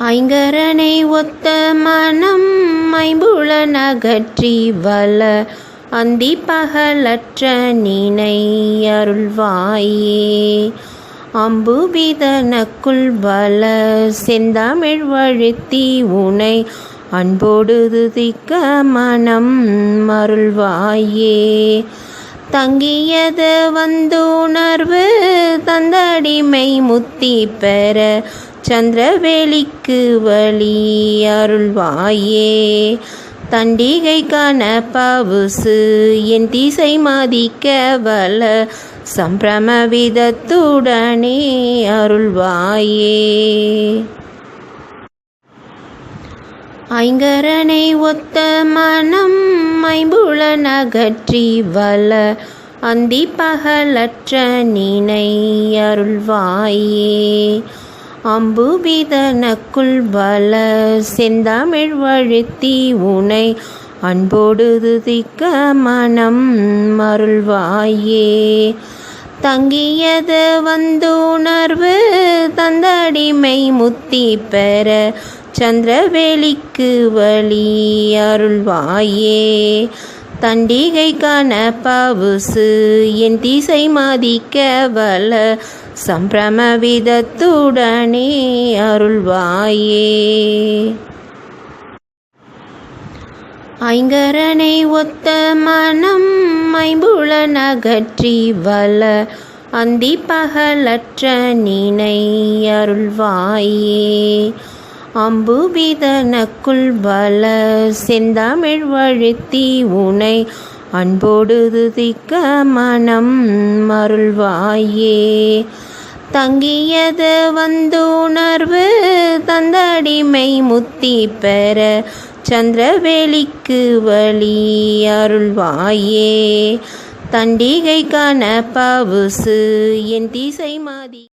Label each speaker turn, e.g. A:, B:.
A: ஐங்கரனை ஒத்த மனம் மைபுள நகற்றி வல அந்தி பகலற்ற நினை அருள்வாயே. அம்புவிதனக்குள் வல செந்தமிழ் வழுத்தி உனை அன்போடு துதிக்க மனம் அருள்வாயே. தங்கியது வந்துணர்வு தந்தடிமை முத்தி பெற சந்திரவேலிக்கு வழி அருள்வாயே. தண்டிகை பவுசு என் திசை மதிக்க வல சம்பிரமவிதத்துடனே அருள்வாயே. ஐங்கரனை ஒத்த மனம் ஐம்புல நகற்றி வல அந்தி பகலற்ற நினை அருள்வாயே. அம்புவிதனக்குள் வல செந்தமிழ் வழுத்தி உனை அன்போடு துதிக்க மனம் அருள்வாயே. தங்கியது வந்துணர்வு தந்தடிமை முத்தி பெற சந்திரவேலிக்கு வழி அருள்வாயே. தண்டிகை பவுசு என் திசை மதிக்க வல சம்பிரமவிதத்துடனே அருள்வாயே. ஐங்கரனை ஒத்த மனம் மைபுள நகற்றி வல அந்தி பகலற்ற நினை அருள்வாயே. அம்புவிதனக்குள் வல செந்தமிழ் வழுத்தி உனை அன்போடு திக்க மனம் அருள்வாயே. தங்கியது வந்துணர்வு தந்தடிமை முத்தி பெற சந்திரவேலிக்கு வழி அருள்வாயே. தண்டிகை காண பவுசு என் திசை மாதி